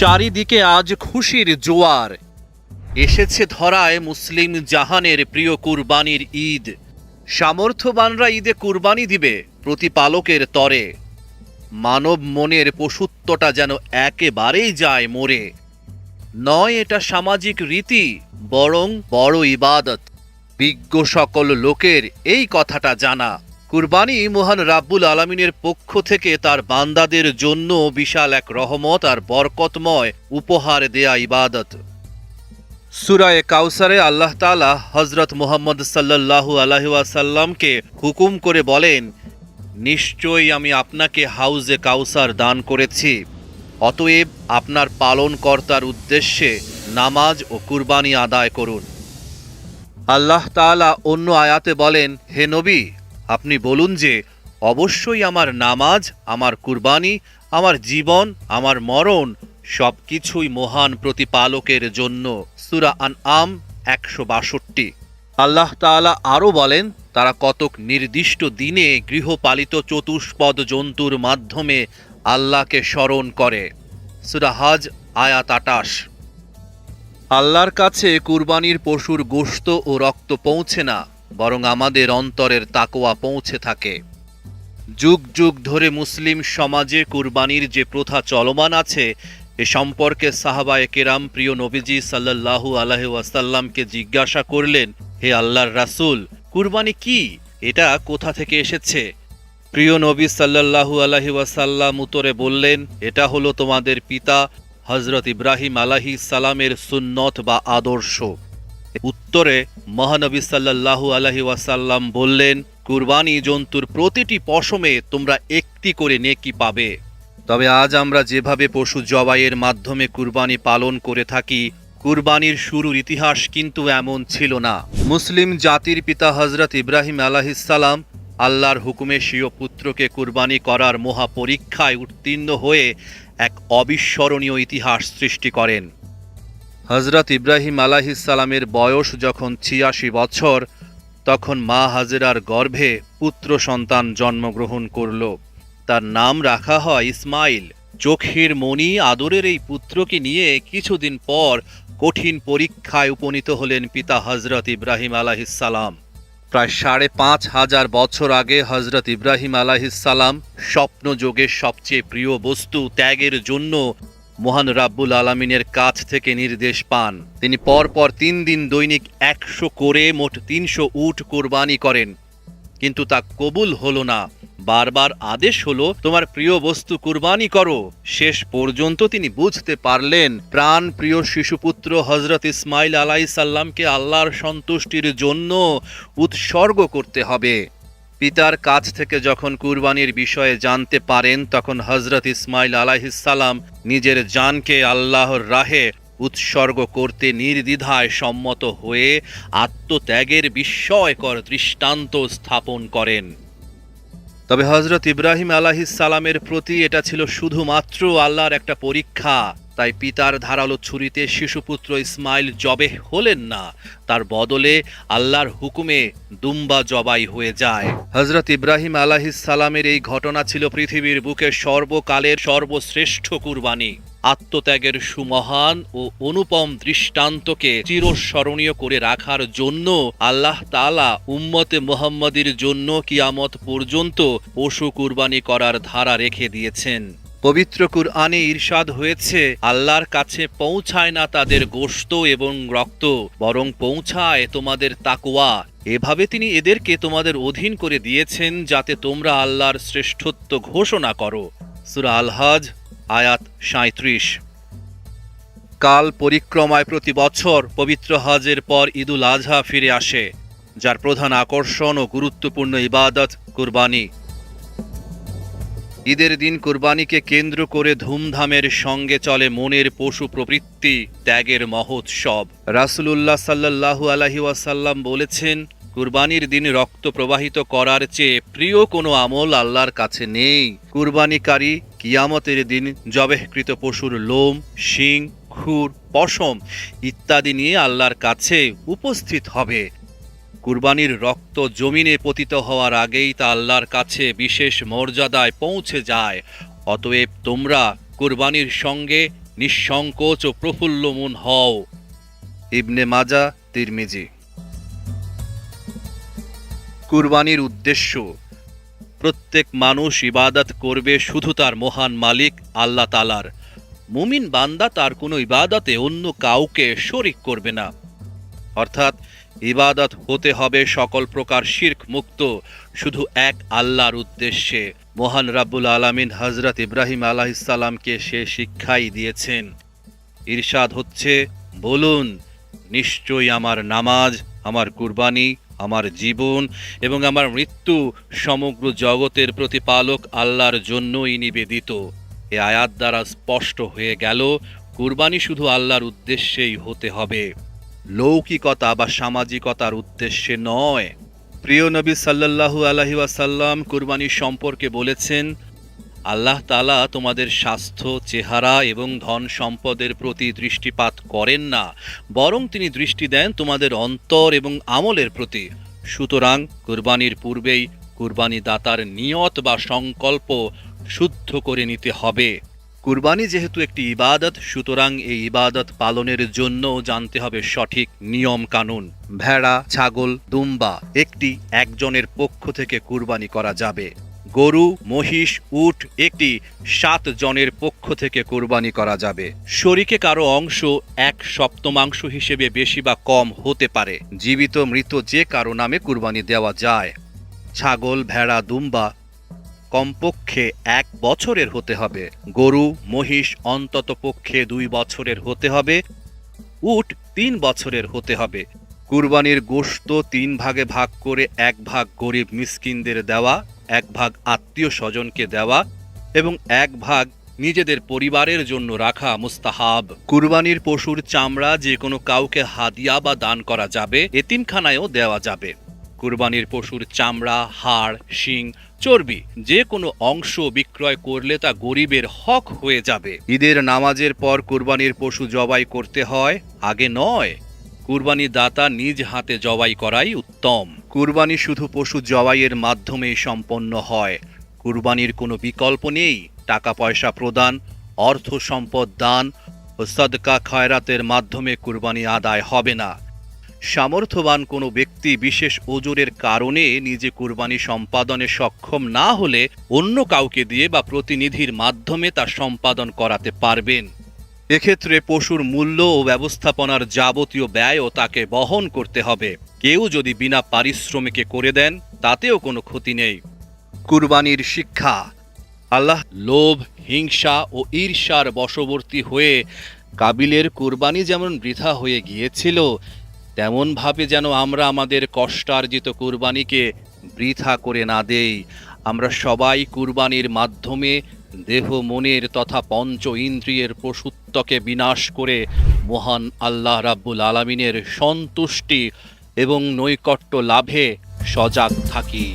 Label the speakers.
Speaker 1: চারিদিকে আজ খুশির জোয়ার। এসেছে ধরায় মুসলিম জাহানের প্রিয় কুরবানির ঈদ। সামর্থ্যবানরা ঈদে কুরবানি দিবে প্রতিপালকের তরে। মানব মনের পশুত্বটা যেন একেবারেই যায় মরে। নয় এটা সামাজিক রীতি, বরং বড় ইবাদত। বিজ্ঞ সকল লোকের এই কথাটা জানা। কুরবানি মহান রাব্বুল আলমিনের পক্ষ থেকে তার বান্দাদের জন্য বিশাল এক রহমত আর বরকতময় উপহার দেয়া ইবাদত। সুরায় কাউসারে আল্লাহ তালা হজরত মোহাম্মদ সাল্লাল্লাহু আলহিউসাল্লামকে হুকুম করে বলেন, নিশ্চয়ই আমি আপনাকে হাউজে কাউসার দান করেছি। অতএব আপনার পালনকর্তার উদ্দেশ্যে নামাজ ও কুরবানি আদায় করুন। আল্লাহ তাআলা অন্য আয়াতে বলেন, হে নবী আপনি বলুন যে, অবশ্যই আমার নামাজ, আমার কুরবানি, আমার জীবন, আমার মরণ সব কিছুই মহান প্রতিপালকের জন্য। সুরা আন আম একশো বাষট্টি। আল্লাহ তাআলা আরও বলেন, তারা কতক নির্দিষ্ট দিনে গৃহপালিত চতুষ্পদ জন্তুর মাধ্যমে আল্লাহকে স্মরণ করে। সুরা হজ আয়াত আটাশ। আল্লাহর কাছে কুরবানির পশুর গোশত ও রক্ত পৌঁছে না। বরং আমাদের অন্তরের তাকোয়া পৌঁছে থাকে। যুগ যুগ ধরে মুসলিম সমাজে কুরবানির যে প্রথা চলমান আছে, এ সম্পর্কে সাহাবায়ে কেরাম প্রিয় নবীজি সাল্লাল্লাহু আলাইহি ওয়াসাল্লামকে জিজ্ঞাসা করলেন, হে আল্লাহর রাসূল, কুরবানি কি? এটা কোথা থেকে এসেছে? প্রিয় নবী সাল্লাল্লাহু আলাইহি ওয়াসাল্লাম উত্তরে বললেন, এটা হলো তোমাদের পিতা হজরত ইব্রাহিম আলাহি সালামের সুন্নত বা আদর্শ। উত্তরে মহানবী সাল্লাল্লাহু আলাহি ওয়াসাল্লাম বললেন, কুরবানি জন্তুর প্রতিটি পশমে তোমরা একটি করে নেকি পাবে। তবে আজ আমরা যেভাবে পশু জবাইয়ের মাধ্যমে কুরবানি পালন করে থাকি, কুরবানির শুরুর ইতিহাস কিন্তু এমন ছিল না। মুসলিম জাতির পিতা হজরত ইব্রাহিম আলাহিসাল্লাম আল্লাহর হুকুমে স্বীয় পুত্রকে কুরবানি করার মহাপরীক্ষায় উত্তীর্ণ হয়ে এক অবিস্মরণীয় ইতিহাস সৃষ্টি করেন। হজরত ইব্রাহিম আলাহিসাল্লামের বয়স যখন ছিয়াশি বছর, তখন মা হাজেরার গর্ভে পুত্র সন্তান জন্মগ্রহণ করল। তার নাম রাখা হয় ইসমাইল। চোখের মণি আদরের এই পুত্রকে নিয়ে কিছুদিন পর কঠিন পরীক্ষায় উপনীত হলেন পিতা হজরত ইব্রাহিম আলাহিসাল্লাম প্রায় সাড়ে পাঁচ হাজার বছর আগে হজরত ইব্রাহিম আলাহিসাল্লাম স্বপ্নযোগের সবচেয়ে প্রিয় বস্তু ত্যাগের জন্য মহান রাব্বুল আলমিনের কাছ থেকে নির্দেশ পান। তিনি পরপর তিন দিন দৈনিক একশো করে মোট তিনশো উট কোরবানি করেন। কিন্তু তা কবুল হলো না। বারবার আদেশ হলো, তোমার প্রিয় বস্তু কুরবানি করো। শেষ পর্যন্ত তিনি বুঝতে পারলেন, প্রাণ প্রিয় শিশুপুত্র হজরত ইসমাইল আলাই সাল্লামকে আল্লাহর সন্তুষ্টির জন্য উৎসর্গ করতে হবে। পিতার কাছ থেকে যখন কুরবানির বিষয়ে জানতে পারেন, তখন হজরত ইসমাইল আলাহিসাল্লাম নিজের জানকে আল্লাহর রাহে উৎসর্গ করতে নির্দ্বিধায় সম্মত হয়ে আত্মত্যাগের বিস্ময়কর দৃষ্টান্ত স্থাপন করেন। তবে হজরত ইব্রাহিম আলাহিসাল্লামের প্রতি এটা ছিল শুধুমাত্র আল্লাহর একটা পরীক্ষা। তাই পিতার ধারালো ছুরিতে শিশুপুত্র ইসমাইল জবে হলেন না। তার বদলে আল্লাহর হুকুমে দুম্বা জবাই হয়ে যায়। হজরত ইব্রাহিম আলাহিসাল্লামের এই ঘটনা ছিল পৃথিবীর বুকে সর্বকালের সর্বশ্রেষ্ঠ কুরবানি। আত্মত্যাগের সুমহান ও অনুপম দৃষ্টান্তকে চিরস্মরণীয় করে রাখার জন্য আল্লাহ তালা উম্মতে মোহাম্মদীর জন্য কিয়ামত পর্যন্ত পশু কুরবানি করার ধারা রেখে দিয়েছেন। পবিত্র কুরআনে ঈর্ষাদ হয়েছে, আল্লাহর কাছে পৌঁছায় না তাদের গোশত এবং রক্ত, বরং পৌঁছায় তোমাদের তাকুয়া এভাবে তিনি এদেরকে তোমাদের অধীন করে দিয়েছেন যাতে তোমরা আল্লাহর শ্রেষ্ঠত্ব ঘোষণা করো। সুরা আলহাজ, আয়াত সাঁত্রিশ কাল পরিক্রমায় প্রতি বছর পবিত্র হজের পর ঈদুল আজহা ফিরে আসে, যার প্রধান আকর্ষণ ও গুরুত্বপূর্ণ ইবাদত কুরবানি। ঈদের দিন কুরবানিকে কেন্দ্র করে ধুমধামের সঙ্গে চলে মনের পশু প্রবৃত্তি, ত্যাগের মহোৎসব। রাসুলুল্লাহ সাল্লাহু আলহি ওয়াসাল্লাম বলেছেন, কুরবানির দিন রক্ত প্রবাহিত করার চেয়ে প্রিয় কোনো আমল আল্লাহর কাছে নেই। কুরবানিকারী কিয়ামতের দিন জবেহকৃত পশুর লোম, শিং, খুর, পশম ইত্যাদি নিয়ে আল্লাহর কাছে উপস্থিত হবে। কুরবানির রক্ত জমিনে পতিত হওয়ার আগেই তা আল্লাহর কাছে বিশেষ মর্যাদায় পৌঁছে যায়। অতএব তোমরা কুরবানির সঙ্গে নিঃসংকোচ ও প্রফুল্ল মন হও। ইবনে মাজা, তিরমিজি। কুরবানির উদ্দেশ্য, প্রত্যেক মানুষ ইবাদত করবে শুধু তার মহান মালিক, আল্লাহ তালার মুমিন বান্দা তার কোনো ইবাদতে অন্য কাউকে শরিক করবে না। অর্থাৎ ইবাদত হতে হবে সকল প্রকার শির্ক মুক্ত, শুধু এক আল্লাহর উদ্দেশ্যে। মহান রাব্বুল আলামিন হজরত ইব্রাহিম আলাহিসাল্লামকে সে শিক্ষাই দিয়েছেন। ইরশাদ হচ্ছে, বলুন, নিশ্চয়ই আমার নামাজ, আমার কুরবানি, আমার জীবন এবং আমার মৃত্যু সমগ্র জগতের প্রতিপালক আল্লাহর জন্যই নিবেদিত। এ আয়াত দ্বারা স্পষ্ট হয়ে গেল, কুরবানি শুধু আল্লাহর উদ্দেশ্যেই হতে হবে। লৌকিকতা বা সামাজিকতার উদ্দেশ্যে নয়। প্রিয় নবী সাল্লাল্লাহু আলহি কুরবানি সম্পর্কে বলেছেন, আল্লাহ তালা তোমাদের স্বাস্থ্য, চেহারা এবং ধন সম্পদের প্রতি দৃষ্টিপাত করেন না, বরং তিনি দৃষ্টি দেন তোমাদের অন্তর এবং আমলের প্রতি। সুতরাং কুরবানির পূর্বেই কুরবানি দাতার নিয়ত বা সংকল্প শুদ্ধ করে নিতে হবে। কুরবানি যেহেতু একটি ইবাদত, সুতরাং এই ইবাদত পালনের জন্য জানতে হবে সঠিক নিয়ম কানুন। ভেড়া, ছাগল, দুম্বা, একটি একজনের পক্ষ থেকে কুরবানি করা যাবে। গরু, মহিষ, উট, একটি সাত জনের পক্ষ থেকে কোরবানি করা যাবে। শরীকে কারও অংশ এক সপ্তমাংশ হিসেবে বেশি বা কম হতে পারে। জীবিত মৃত যে কারও নামে কুরবানি দেওয়া যায়। ছাগল, ভেড়া, দুম্বা কমপক্ষে এক বছরের হতে হবে। গরু, মহিষ অন্তত পক্ষে দুই বছরের হতে হবে। উট তিন বছরের হতে হবে। কুরবানির গোশত তিন ভাগে ভাগ করে এক ভাগ গরিব মিসকিনদের দেওয়া, এক ভাগ আত্মীয় স্বজনকে দেওয়া এবং এক ভাগ নিজেদের পরিবারের জন্য রাখা মুস্তাহাব। কুরবানির পশুর চামড়া যে কোনো কাউকে হাদিয়া বা দান করা যাবে, এতিমখানায়ও দেওয়া যাবে। কুরবানির পশুর চামড়া, হাড়, শিং, চর্বি, যে কোনো অংশ বিক্রয় করলে তা গরিবের হক হয়ে যাবে। ঈদের নামাজের পর কুরবানির পশু জবাই করতে হয়, আগে নয়। কুরবানি দাতা নিজ হাতে জবাই করাই উত্তম। কুরবানি শুধু পশু জবাইয়ের মাধ্যমেই সম্পন্ন হয়। কুরবানির কোনো বিকল্প নেই। টাকা পয়সা প্রদান, অর্থ সম্পদ দান ও সদকা খয়রাতের মাধ্যমে কুরবানি আদায় হবে না। সামর্থ্যবান কোনো ব্যক্তি বিশেষ ওজোরের কারণে নিজে কুরবানি সম্পাদনে সক্ষম না হলে অন্য কাউকে দিয়ে বা প্রতিনিধির মাধ্যমে তা সম্পাদন করাতে পারবেন। এক্ষেত্রে পশুর মূল্য ও ব্যবস্থাপনার যাবতীয় ব্যয়ও তাকে বহন করতে হবে। কেউ যদি বিনা পারিশ্রমিকে করে দেন, তাতেও কোনো ক্ষতি নেই। কুরবানির শিক্ষা, আল্লাহ লোভ, হিংসা ও ঈর্ষার বশবর্তী হয়ে কাবিলের কুরবানি যেমন বৃথা হয়ে গিয়েছিল তেমনভাবে যেন আমরা আমাদের কষ্টার্জিত কুরবানিকে বৃথা করে না দেই। আমরা সবাই কুরবানির মাধ্যমে দেহ, মনের তথা পঞ্চ ইন্দ্রিয়ের পশুত্বকে বিনাশ করে মহান আল্লাহ রাব্বুল আলমিনের সন্তুষ্টি এবং নৈকট্য লাভে সজাগ থাকি।